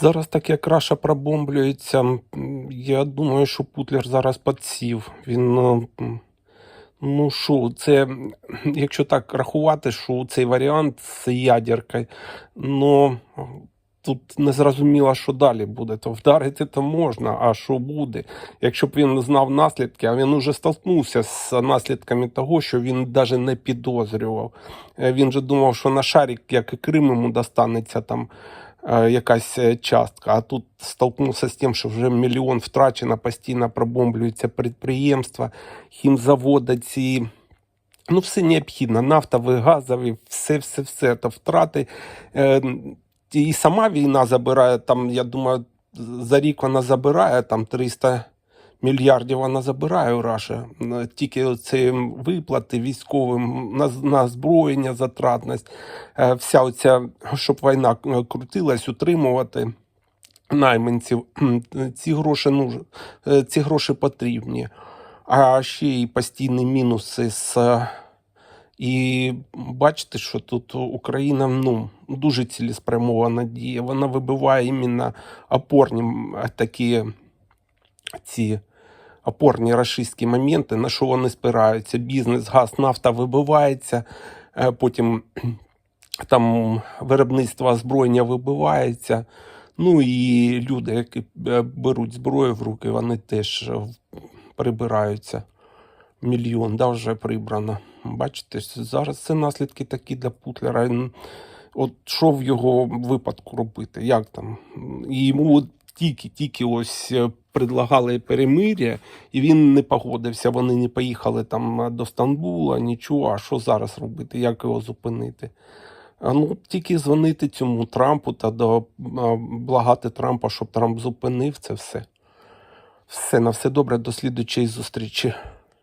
Зараз так як Раша пробомблюється, я думаю, що Путлер зараз підсів. Він, ну, ну що, це, якщо так рахувати, що цей варіант з ядеркою, ну тут не зрозуміло, що далі буде. То вдарити то можна, а що буде? Якщо б він знав наслідки, а він уже столкнувся з наслідками того, що він навіть не підозрював. Е, Він же думав, що на шарик, як і Крим, йому достанеться там е, якась е, частка. А тут столкнувся з тим, що вже мільйон втрачено, постійно пробомблюються підприємства, хімзаводи ці. Ну, все необхідно. Нафтові, газові, все, все, все. Це втрати. Е, і сама війна забирає, там, я думаю, за рік вона забирає там 300 мільярдів вона забирає Раша. Тільки ці виплати військовим на, на озброєння, затратність, е, вся оця, щоб війна е, крутилась, утримувати найманців. Ці гроші, ну, е, ці гроші потрібні. А ще й постійні мінуси з. І бачите, що тут Україна ну, дуже цілеспрямована діє. Вона вибиває іменно опорні такі ці опорні рашистські моменти, на що вони спираються. Бізнес, газ, нафта вибивається, е, потім там виробництво озброєння вибивається. Ну і люди, які е, беруть зброю в руки, вони теж е, прибираються. Мільйон, да, вже прибрано. Бачите, зараз це наслідки такі для Путлера. От що в його випадку робити? Як там? І йому тільки-тільки ось е, предлагали перемир'я, і він не погодився. Вони не поїхали там е, до Стамбула, нічого. А що зараз робити? Як його зупинити? Ну, тільки дзвонити цьому Трампу та до, благати Трампа, щоб Трамп зупинив це все. Все, на все добре, до слідучої зустрічі.